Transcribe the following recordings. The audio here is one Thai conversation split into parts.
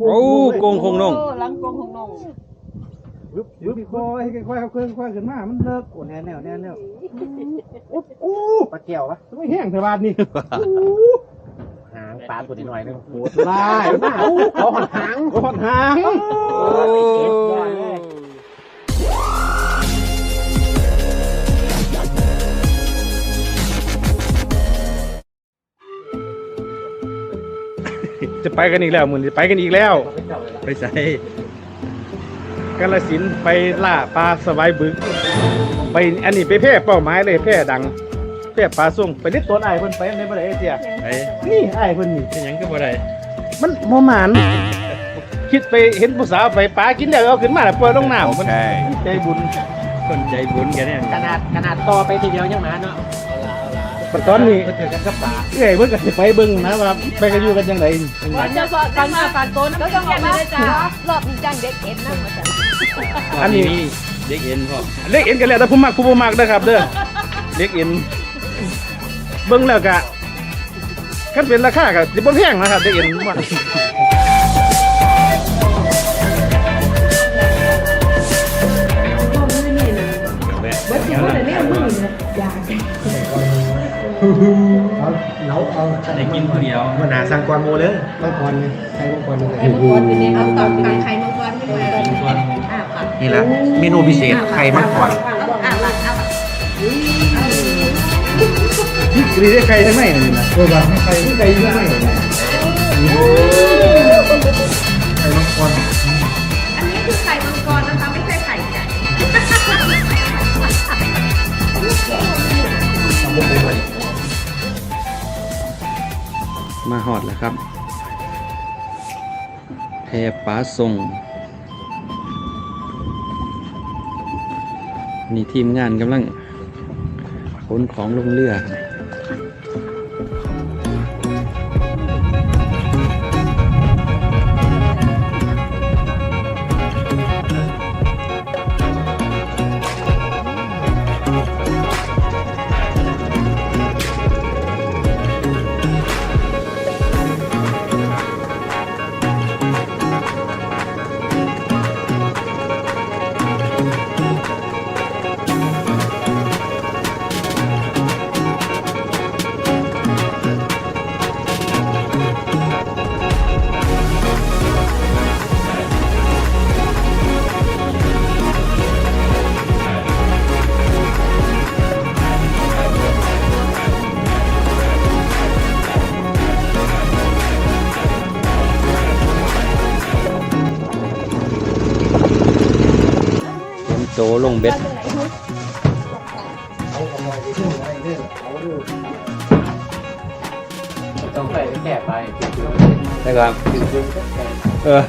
โอ้โกงคงนงหลังกงคงนงยึบยึบคอยให้ค่อยๆเอาเคลื่อนค่อยขึ้นมา มันเลิกโอ้แน่แน่แน่แน่โอ้โอ้ปลาเกี่ยววะไม่แห้งเทบานนี่หางปลาตัวนิดหน่อยนึงโอ้ได้มาโอ้เขาหอนหางเขาหอนหางโอ้ จะไปกันอีกแล้วมือนี้ไปกันอีกแล้ว ไปใส่กาลสินธุ์ไปล่าปลาสบายบึก ไปอันนี้ไปแพร่เป้าหมายเลยแพร่ดังแพร่ปลาส่งไปนิดตัวไอ้ายเพิ่นไปในบ่ได้เสียไอ้นี่ไอ้ายเพิ่นนี่เป็นหยังก็บ่ได้มันโมหมานคิดไปเห็นผู้สาวไปปลากินแล้วเอาขึ้นมาแล้วปล่อยลงน้ำมันมันใจบุญคนใจบุญกันเนี่ยขนาดขนาดต่อไปทีเดียวยังมาเนาะ ปัจจุบันนี้ก็ถือกันกับปลาเอ้ยเพิ่นก็สิไปเบิ่งนะว่าไปกันอยู่กันจังไดว่าจะสอดกันมาปานโตนก็ต้องออกมาจ้ารอบนี้จ้างเด็กเอ็นนะมาจ้ะอันนี้เด็กเอ็นพ่อเล็กเอ็นกันแล้วแต่ผู้มักผู้บ่มักเด้อครับเด้อเล็กเอ็นเบิ่งแล้วก็คันเป็นราคาก็สิบ่แพงนะครับเล็กเอ็นมากเดี๋ยว่าแม่เเราเอาได้กินผู้เดียว มันหาสังกรโมเลยมังกรเนี่ยใช้มังกรเลยไข่มังกรเป็นเอาตอนไข่มังกรขึ้นมากินก่อนอ่าค่ะนี่แหละเมนูพิเศษไข่มังกรอ่าค่ะอ่าค่ะนี่กรีได้ไก่ทั้ไหมนี่นะเออว่าไข่ไก่อยู่ทั้งในนี่ไข่ หอดแล้วครับแพป้าส่งนี่ทีมงานกำลังขนของลงเรือ เบ็ดต้องใส่แก่ไปนะครับเออ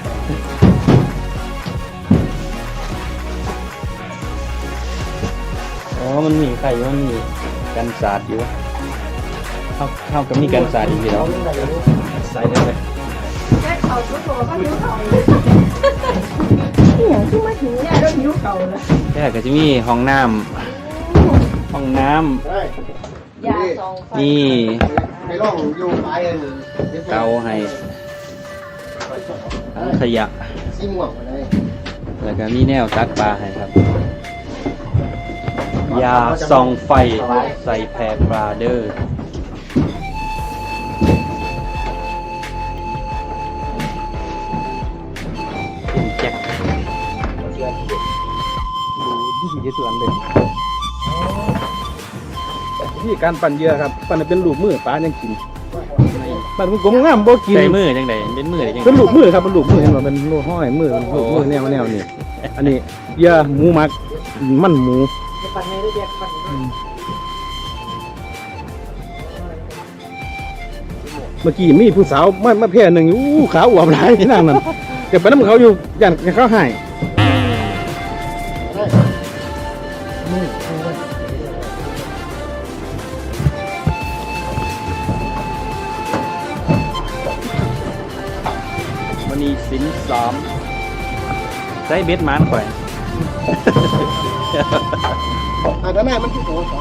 อ๋อ มันมีไข่มันมีกันสาดอยู่เข้าเข้ากับมีกันสาดอีกแล้วใส่ได้ไหมแค่เขาชุดโตก็หิวเขา เนี่ยคือมาถึงเนี่ยก็หิวเขาแล้วแค่ก็จะมีห้องน้ำห้องน้ยาสองไฟำนี่ไปล่องอยู่ปลายอันเตาให้ทั้งขยะซีม่วงมาเลยแล้วก็มีแนวตักปลาให้ครับ ยาส่องไฟใส่แพรปลาเดอร์ ที่ที่สวนเลยที่การปั่นเหยื่อครับ ปั่นให้เป็นลูกมือปลายังกินปั่นกลมๆงามบ่กิน ใส่มือจังไดเป็นมือได้จังเป็นลูกมือครับเป็นลูกมือเห็นว่าเป็นลูกห้อยมือเป็นลูกมือแนวแนวนี่อันนี้เหยื่อหมูหมักมันหมูปันให้ได้เด็ดปันเมื่อกี้มีผู้สาวมามาแพร่หนึ่งอยู่อู้ขาวอวบหลายที่นั่งนั่นเก็บไปน้ำเขาอยู่ยันเขาใหาย มันนีสินสามใส่เบ็ดมันข่อยอ่าแต่แม่มันคือโถสอ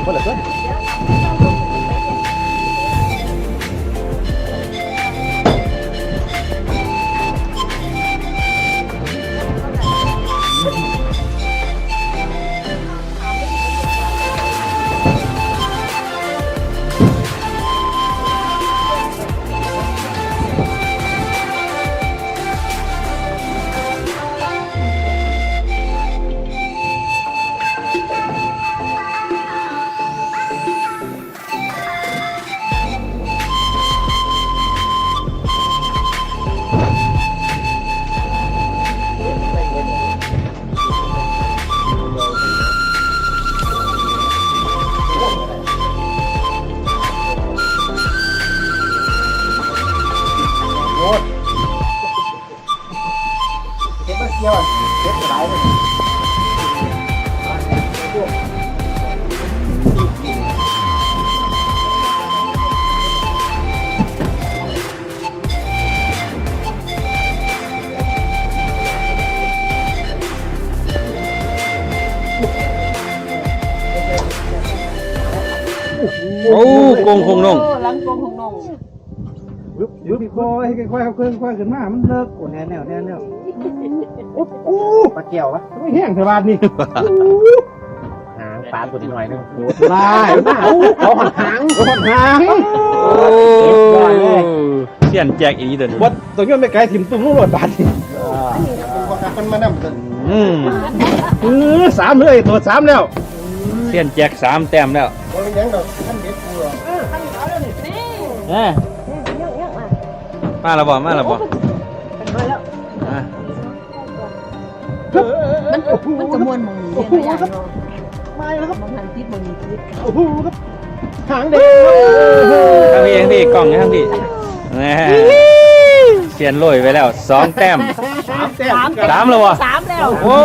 งคนละคน งคงนงหลังกงของน้องยุบยุบคอยให้ค่อยๆครับค่อยๆขึ้นมามันเลิกโอ้แน่แน่แน่แน่โอ้โหปลาเกี่ยววะไม่แห้งเท่าบาทนี่หางปลาตัวหน่อยนึงโหดลายเอาหันหางเอาหันหางโอ้เสียนแจกอีนี้ตัวนี้วัดตัวนี้ไม่ไกลถิ่มตุ้มลูกหลดบาทนี่มันมานำกันอืมเออสามเลยตัวสามแล้วเสียนแจกสามแต้มแล้วบ่เป็นหยังดอกท่านเด็ดกูหรอก เอ้ยมาและบ่มาและบ่อะมันมันกระมวลมองนี้เนี่ยอย่างเนาะมาแล้วครับมองหันทิศมองนี้ทิศโอ้โหครับหางแดงทางพี่ทางพี่กล้องทางพี่แหม่เสียนโรยไปแล้วสองแต้มสามแต้มสามแล้ววะสามแล้วโอ้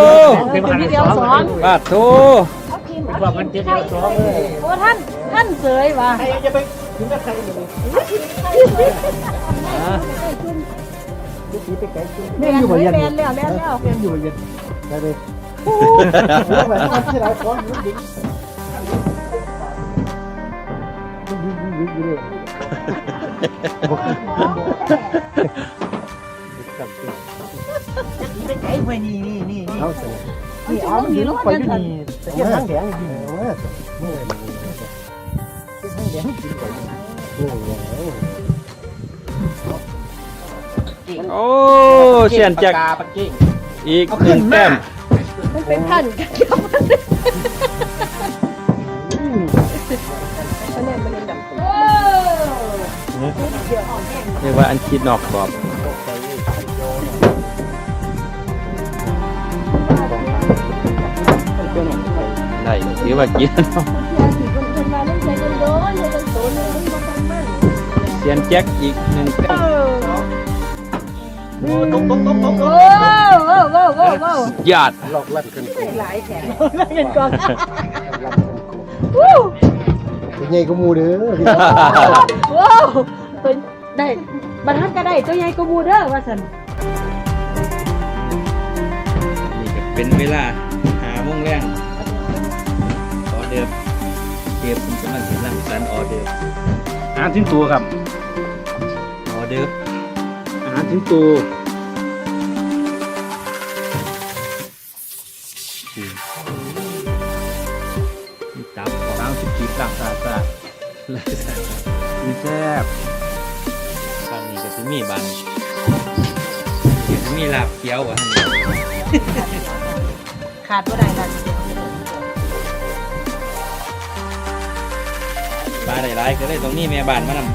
เป็นทีเดียวสองบาดโถว่ามันเจ็ดเดียวสองเลยโอ้ท่านท่านเสยว่ะ ใครจะไป ถึงกับใครอยู่นี่อะแม่นอยู่บ่ยันแม่นแล้วแม่นแล้วเรียนอยู่เรียนได้เลยโอ้แบบนั้นที่เราสอนอยู่ดิเอาสินี่เอามันดีลูกไปอยู่นี่แต่ยังหางแดงอยู่นี่เว้ย นี่หางแดงกินไปนี่โอ้เสียนแจกปักกิ่งอีกหนึ่งแต้มมันเป็นท่านกันเดียวมันเนี่ยมันเป็นแบบโอ้เรียกว่าอันคิดนอกกรอบได้ถือว่ากินยาสี สียนแจ็คอีกหนึ่งแต้มโอ้ตกตกตกตกโอ้โอ้โอ้โอ้โอ้ยอดหลอกลั่นกันกูหลายแถมเงินก่อนเป็นไงก็มูเด้อพี่ว้าวตัวได้บรรทัดก็ได้ตัวใหญ่ก็มูเด้อว่าสันนี่ก็เป็นเวลาหาโมงแรงออเดิร์ฟเก็บผมกำลังกำลังสรรค์ออเดิร์ฟ อาหารทิ้งตัวครับออเดิร์ฟอาหารทิ้งตัวมีตับสามสิบจีบต่างตาตาและสารมีแซ่บข้างนี้ก็จะมีบันเดี๋ยวจะมีลาบเคี้ยวอะขาดว่าได้กัน ปลาได้ร้ายก็เลยตรงนี้แม่บ้านมานำ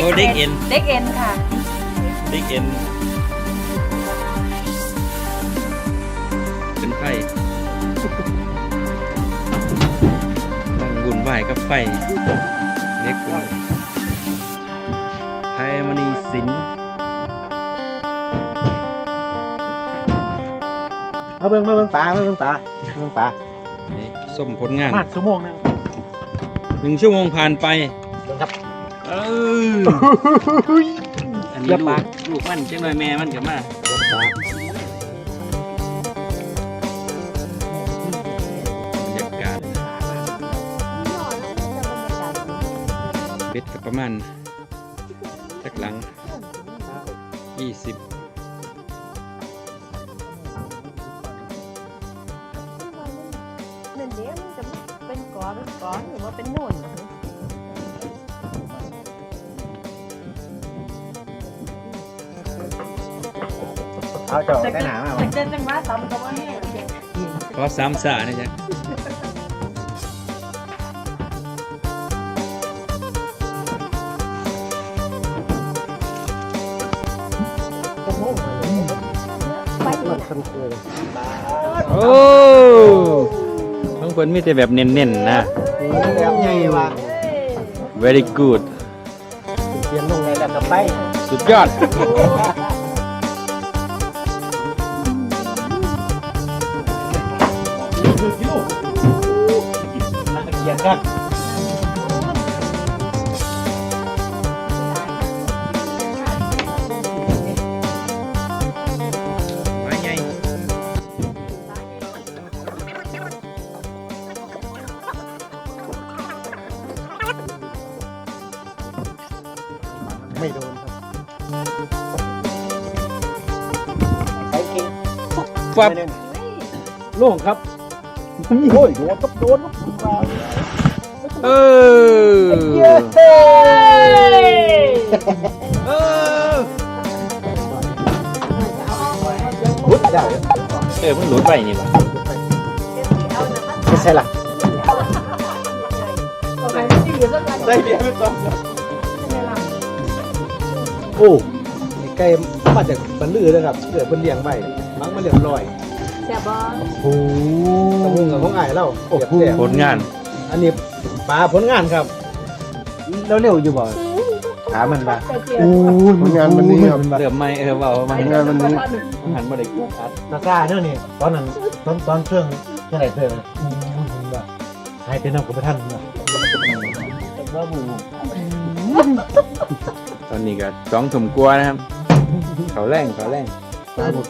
โอ้เด็กเอ็น เด็กเอ็นค่ะติ๊กเอ็น เป็นไฟต้องวุ่นวายกับไฟเล็กคุณไทยมณีสินมาเบิ่งมาเบิ่งปลามาเบิ่งปลาเบิ่งปลานี่ ส้มผลงานมากชั่วโมงนึงหนึ่งชั่วโมงผ่านไป ครับ เอออันนี้ลูกลูกมันจังหน่อยแม่มันกับมาบรรยากาศเบ็ดกับประมาณสักหลังยี่สิบ ก้อนเป็นก้อนหรือว่าเป็นหนุ่นเอาเจ้าได้หนามาแต่เจนจังหวะตำกับว่าเนี่ยขอสามสานะจ๊ะไปคันเคยโอ้ทั้งคนมีแต่แบบเน้นๆนะ แบบใหญ่ว่ะ very good เปลี่ยนลงไงแล้วก็ไป สุดยอด ฟับโล่งครับโอ้ยโดนครับโดนครับเออเออพุดได้เออมันหลุดไปนี่ว่ะไม่ใช่ล่ะได้เดียวไม่ต้องโอ้ไก่มาจากบันลือเลยครับเกิดเป็นเลี้ยงไว้ มังมาเรียบร้อยแซ่บบ่โอ้ตะมุงกับของอ้ายเราโอ้โหผลงานอันนี้ปลาผลงานครับแล้วเร็วอยู่บ่ถามมันปะโอ้ผลงานมันนี้ครับเริ่มไม่เออเว่ามันงานมันนี้ หันมาได้กูอัดนาซาเนี่ยนี่ตอนนั้นตอนตอนเครื่องเท่าไหร่เครื่องนะอืมผมว่าใครเป็นน้ำกับท่านนะตอนนี้ก็สองถุงกลัวนะครับ เขาแรงเขาแรง ปลาหมด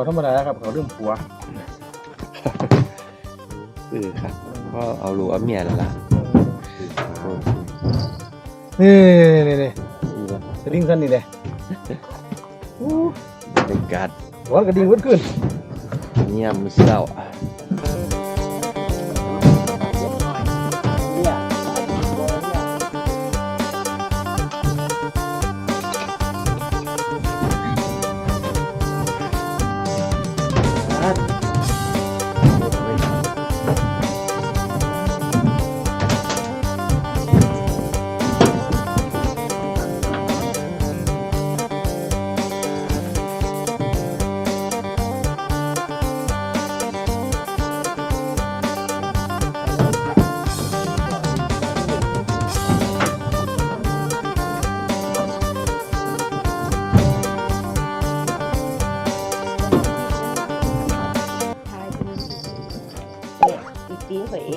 เขาธรรมดาครับเขาเรื่องผัวเออครับก็เอาลูกเอาเมียแล้วล่ะนี่นี่นี่สลิงสั้นนี่เลยบรรยากาศร้อนกระดิ่งวันขึ้นเงียบเศร้า ทายเ